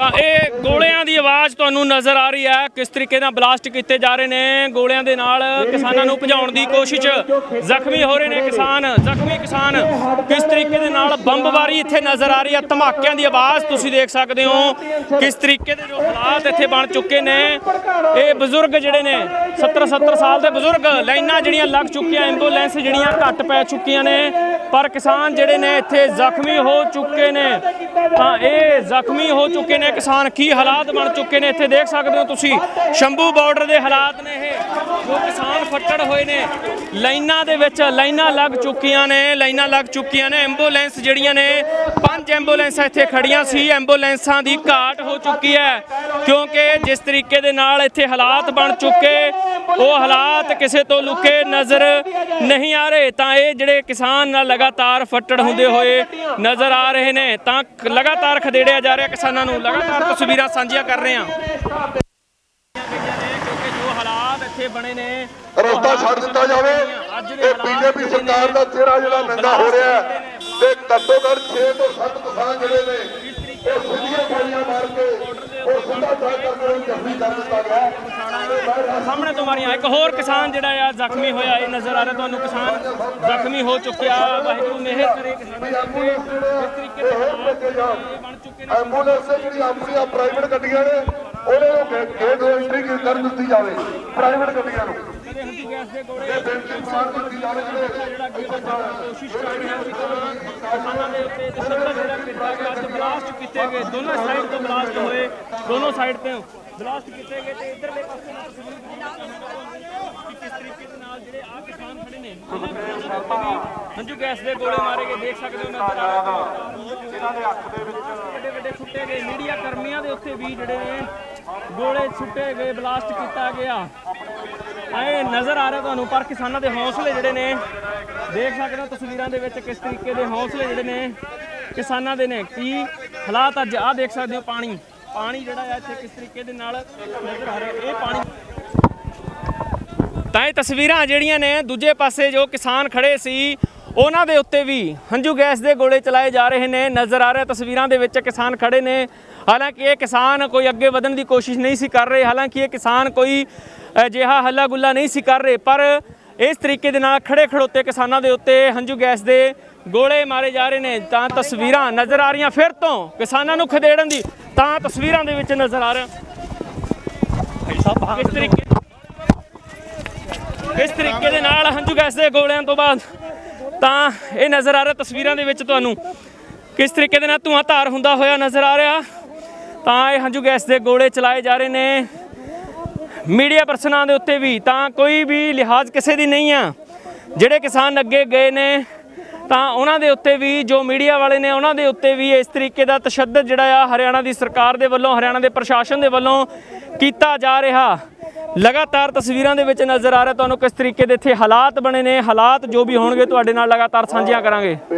ਤਾਂ ਇਹ ਗੋਲਿਆਂ ਦੀ ਆਵਾਜ਼ ਤੁਹਾਨੂੰ ਨਜ਼ਰ ਆ ਰਹੀ ਹੈ। ਕਿਸ ਤਰੀਕੇ ਨਾਲ ਬਲਾਸਟ ਕੀਤੇ ਜਾ ਰਹੇ ਨੇ ਗੋਲਿਆਂ ਦੇ ਨਾਲ ਕਿਸਾਨਾਂ ਨੂੰ ਭਜਾਉਣ ਦੀ ਕੋਸ਼ਿਸ਼ ਜ਼ਖਮੀ ਹੋ ਰਹੇ ਨੇ ਕਿਸਾਨ, ਜ਼ਖਮੀ ਕਿਸਾਨ। ਕਿਸ ਤਰੀਕੇ ਦੇ ਨਾਲ ਬੰਬਵਾਰੀ ਇੱਥੇ ਨਜ਼ਰ ਆ ਰਹੀ ਹੈ? ਧਮਾਕਿਆਂ ਦੀ ਆਵਾਜ਼ ਤੁਸੀਂ ਦੇਖ ਸਕਦੇ ਹੋ। ਕਿਸ ਤਰੀਕੇ ਦੇ ਜੋ ਹਾਲਾਤ ਇੱਥੇ ਬਣ ਚੁੱਕੇ ਨੇ। ਇਹ ਬਜ਼ੁਰਗ ਜਿਹੜੇ ਨੇ 70 70 ਸਾਲ ਦੇ ਬਜ਼ੁਰਗ, ਲਾਈਨਾਂ ਜਿਹੜੀਆਂ ਲੱਗ ਚੁੱਕੀਆਂ, ਐਂਬੂਲੈਂਸ ਜਿਹੜੀਆਂ ਘੱਟ ਪੈ ਚੁੱਕੀਆਂ ਨੇ। ਪਰ ਕਿਸਾਨ ਜਿਹੜੇ ਨੇ ਇੱਥੇ ਜ਼ਖਮੀ ਹੋ ਚੁੱਕੇ ਨੇ, ਤਾਂ ਇਹ ਜ਼ਖਮੀ ਹੋ ਚੁੱਕੇ ਨੇ। ਕਿਸਾਨ ਕੀ ਹਾਲਾਤ ਬਣ ਚੁੱਕੇ ਨੇ? ਇੱਥੇ ਦੇਖ ਸਕਦੇ ਹੋ ਤੁਸੀਂ, ਸ਼ੰਭੂ ਬਾਰਡਰ ਦੇ ਹਾਲਾਤ ਨੇ ਇਹ, ਜੋ ਕਿਸਾਨ ਫੱਟੜ ਹੋਏ ਨੇ। ਲਾਈਨਾਂ ਦੇ ਵਿੱਚ ਲਾਈਨਾਂ ਲੱਗ ਚੁੱਕੀਆਂ ਨੇ, ਲਾਈਨਾਂ ਲੱਗ ਚੁੱਕੀਆਂ ਨੇ। ਐਂਬੂਲੈਂਸ ਜਿਹੜੀਆਂ ਨੇ, ਪੰਜ ਐਂਬੂਲੈਂਸਾਂ ਇੱਥੇ ਖੜੀਆਂ ਸੀ। ਐਂਬੂਲੈਂਸਾਂ ਦੀ ਘਾਟ ਹੋ ਚੁੱਕੀ ਹੈ, ਕਿਉਂਕਿ ਜਿਸ ਤਰੀਕੇ ਦੇ ਨਾਲ ਇੱਥੇ ਹਾਲਾਤ ਬਣ ਚੁੱਕੇ ਉਹ ਹਾਲਾਤ ਕਿਸੇ ਤੋਂ ਲੁਕੇ ਨਜ਼ਰ ਨਹੀਂ ਆ ਰਹੇ। ਤਾਂ ਇਹ ਜਿਹੜੇ ਕਿਸਾਨ ਨਾਲ ਲਗਾਤਾਰ ਫੱਟੜ ਹੁੰਦੇ ਹੋਏ ਨਜ਼ਰ ਆ ਰਹੇ ਨੇ ਤਾਂ ਲਗਾਤਾਰ ਖਦੇੜਿਆ ਜਾ ਰਿਹਾ ਕਿਸਾਨਾਂ ਨੂੰ। ਲਗਾਤਾਰ ਤਸਵੀਰਾਂ ਸਾਂਝੀਆਂ ਕਰ ਰਹੇ ਹਾਂ। ਇੱਥੇ ਬਣੇ ਨੇ ਰਸਤਾ ਛੱਡ ਦਿੱਤਾ ਜਾਵੇ। ਇਹ ਬੀਜੇਪੀ ਸਰਕਾਰ ਦਾ ਚਿਹਰਾ ਜਿਹੜਾ ਨੰਗਾ ਹੋ ਰਿਹਾ ਹੈ। ਤੇ ਘੱਟੋ ਘੱਟ 6 ਤੋਂ 7 ਕਿਸਾਨ ਜਿਹੜੇ ਨੇ ਉਹ ਸਿੱਧੀਆਂ ਗੋਲੀਆਂ ਮਾਰ ਕੇ ਸਾਹਮਣੇ ਤੋਂ ਮਾਰੀਆਂ। ਇੱਕ ਹੋਰ ਕਿਸਾਨ ਜਿਹੜਾ ਆ ਜ਼ਖਮੀ ਹੋਇਆ ਇਹ ਨਜ਼ਰ ਆ ਰਿਹਾ। ਤੁਹਾਨੂੰ ਕਿਸਾਨ ਜ਼ਖਮੀ ਹੋ ਚੁੱਕਿਆ। ਵਾਹਿਗੁਰੂ ਮਿਹਰ ਕਰੇ ਕਿਸਾਨਾਂ ਦੇ। ਉੱਤੇ। ਇਸ ਤਰੀਕੇ ਦੇ ਹਾਲਾਤ ਬਣ ਚੁੱਕੇ ਨੇ। ਐਂਬੂਲੈਂਸ ਜਿਹੜੀ ਆਪਣੀਆਂ ਪ੍ਰਾਈਵੇਟ ਗੱਡੀਆਂ ਨੇ ਉਹਨਾਂ ਨੂੰ ਗੇ- ਗੇਟ ਐਂਟਰੀ ਕਰ ਦਿੱਤੀ ਜਾਵੇ। ਪ੍ਰਾਈਵੇਟ ਗੱਡੀਆਂ ਨੂੰ। ਕਦੇ ਹੰਝੂ ਗੈਸ ਦੇ ਗੋਲੇ ਇਹ ਬੇਨਤੀ ਮਾਰ ਦਿੱਤੀ ਜਾਵੇ। ਜਿਹੜੇ ਜਿਹੜਾ ਅੱਗੇ ਵਧਣ ਦੀ ਕੋਸ਼ਿਸ਼ ਕਰ ਰਿਹਾ ਸੀ ਤਾਂ ਕਿਸਾਨਾਂ ਦੇ ਉੱਤੇ ਤਸ਼ੱਦਦ ਜਿਹੜਾ ਕੀਤਾ ਗਿਆ ਤੇ ਬਲਾਸਟ ਕੀਤੇ ਗਏ। ਦੋਨੋਂ ਸਾਈਡ ਤੋਂ ਬਲਾਸਟ ਹੋਏ। ਦੋਨੋਂ ਸਾਈਡ ਤੋਂ ਬਲਾਸਟ ਕੀਤੇ ਗਏ ਤੇ ਇਧਰਲੇ ਪਾਸੇ ਨਾਲ ਤਸਵੀਰ ਕਿ ਕਿਸ ਤਰੀਕੇ ਦੇ ਨਾਲ ਜਿਹੜੇ ਆ ਕਿਸਾਨ ਖੜੇ ਨੇ ਉਹਨਾਂ ਦੇ ਉੱਤੇ ਵੀ ਹੰਝੂ ਗੈਸ ਦੇ ਗੋਲੇ ਮਾਰੇ ਗਏ। ਦੇਖ ਸਕਦੇ ਹੋ ਨਜ਼ਰ ਆ ਰਿਹਾ ਇਹਨਾਂ ਦੇ ਅੱਖ ਦੇ ਵਿੱਚ ਵੱਡੇ ਵੱਡੇ ਛੁੱਟੇ ਗਏ। ਮੀਡੀਆ ਕਰਮੀਆਂ ਦੇ ਉੱਤੇ ਵੀ ਜਿਹੜੇ ਨੇ ਗੋਲੇ ਛੁੱਟੇ ਗਏ ਬਲਾਸਟ ਕੀਤਾ ਗਿਆ। ਐ ਨਜ਼ਰ ਆ ਰਿਹਾ ਤੁਹਾਨੂੰ ਪਰ ਕਿਸਾਨਾਂ ਦੇ ਹੌਸਲੇ ਜਿਹੜੇ ਨੇ ਦੇਖ ਸਕਦੇ ਹੋ ਤਸਵੀਰਾਂ ਦੇ ਵਿੱਚ ਕਿਸ ਤਰੀਕੇ ਦੇ ਹੌਸਲੇ ਜਿਹੜੇ ਨੇ। ਕਿਸਾਨਾਂ ਦੇ ਨੇ ਕੀ ਹਾਲਾਤ ਅੱਜ? ਆ ਦੇਖ ਸਕਦੇ ਹੋ ਪਾਣੀ। ਪਾਣੀ ਜਿਹੜਾ ਹੈ ਇੱਥੇ ਕਿਸ ਤਰੀਕੇ ਦੇ ਨਾਲ ਇਹ ਪਾਣੀ ਤਾਂ ਇਹ ਤਸਵੀਰਾਂ ਜਿਹੜੀਆਂ ਨੇ, ਦੂਜੇ ਪਾਸੇ ਜੋ ਕਿਸਾਨ ਖੜੇ ਸੀ, ਉਹਨਾਂ ਦੇ ਉੱਤੇ ਵੀ ਹੰਝੂ ਗੈਸ ਦੇ ਗੋਲੇ ਚਲਾਏ ਜਾ ਰਹੇ ਨੇ, ਨਜ਼ਰ ਆ ਰਿਹਾ ਤਸਵੀਰਾਂ ਦੇ ਵਿੱਚ ਕਿਸਾਨ ਖੜੇ ਨੇ। ਹਾਲਾਂਕਿ ਇਹ ਕਿਸਾਨ ਕੋਈ ਅੱਗੇ ਵਧਣ ਦੀ ਕੋਸ਼ਿਸ਼ ਨਹੀਂ ਸੀ ਕਰ ਰਹੇ, ਹਾਲਾਂਕਿ ਇਹ ਕਿਸਾਨ ਕੋਈ ਅਜਿਹਾ ਹੱਲਾ ਗੁੱਲਾ ਨਹੀਂ ਸੀ ਕਰ ਰਹੇ, ਪਰ ਇਸ ਤਰੀਕੇ ਦੇ ਨਾਲ ਖੜੇ ਖੜੋਤੇ ਕਿਸਾਨਾਂ ਦੇ ਉੱਤੇ ਹੰਝੂ ਗੈਸ ਦੇ ਗੋਲੇ ਮਾਰੇ ਜਾ ਰਹੇ ਨੇ। ਤਾਂ ਤਸਵੀਰਾਂ ਨਜ਼ਰ ਆ ਰਹੀਆਂ ਫਿਰ ਤੋਂ ਕਿਸਾਨਾਂ ਨੂੰ ਖਦੇੜਨ ਦੀ। ਤਾਂ ਤਸਵੀਰਾਂ ਦੇ ਵਿੱਚ ਨਜ਼ਰ ਆ ਰਿਹਾ ਕਿਸ ਤਰੀਕੇ ਕਿਸ ਤਰੀਕੇ ਦੇ ਨਾਲ ਹੰਝੂ ਗੈਸ ਦੇ ਗੋਲਿਆਂ ਤੋਂ ਬਾਅਦ ਤਾਂ ਇਹ ਨਜ਼ਰ ਆ ਰਿਹਾ ਤਸਵੀਰਾਂ ਦੇ ਵਿੱਚ ਤੁਹਾਨੂੰ। ਕਿਸ ਤਰੀਕੇ ਦੇ ਨਾਲ ਧੂਆਂ ਧਾਰ ਹੁੰਦਾ ਹੋਇਆ ਨਜ਼ਰ ਆ ਰਿਹਾ। ਤਾਂ ਇਹ ਹੰਝੂ ਗੈਸ ਦੇ ਗੋਲੇ ਚਲਾਏ ਜਾ ਰਹੇ ਨੇ। ਮੀਡੀਆ ਪਰਸਨਾਂ ਦੇ ਉੱਤੇ ਵੀ ਤਾਂ ਕੋਈ ਵੀ ਲਿਹਾਜ਼ ਕਿਸੇ ਦੀ ਨਹੀਂ ਆ। ਜਿਹੜੇ ਕਿਸਾਨ ਅੱਗੇ ਗਏ ਨੇ, ਤਾਂ ਉਹਨਾਂ ਦੇ ਉੱਤੇ ਵੀ, ਜੋ ਮੀਡੀਆ ਵਾਲੇ ਨੇ ਉਹਨਾਂ ਦੇ ਉੱਤੇ ਵੀ ਇਸ ਤਰੀਕੇ ਦਾ ਤਸ਼ੱਦਦ ਜਿਹੜਾ ਆ ਹਰਿਆਣਾ ਦੀ ਸਰਕਾਰ ਦੇ ਵੱਲੋਂ, ਹਰਿਆਣਾ ਦੇ ਪ੍ਰਸ਼ਾਸਨ ਦੇ ਵੱਲੋਂ ਕੀਤਾ ਜਾ ਰਿਹਾ। ਲਗਾਤਾਰ ਤਸਵੀਰਾਂ ਦੇ ਵਿੱਚ ਨਜ਼ਰ ਆ ਰਿਹਾ, ਤੁਹਾਨੂੰ ਕਿਸ ਤਰੀਕੇ ਦੇ ਇੱਥੇ ਹਾਲਾਤ ਬਣੇ ਨੇ, ਹਾਲਾਤ ਜੋ ਵੀ ਹੋਣਗੇ, ਤੁਹਾਡੇ ਨਾਲ ਲਗਾਤਾਰ ਸਾਂਝੀਆਂ ਕਰਾਂਗੇ।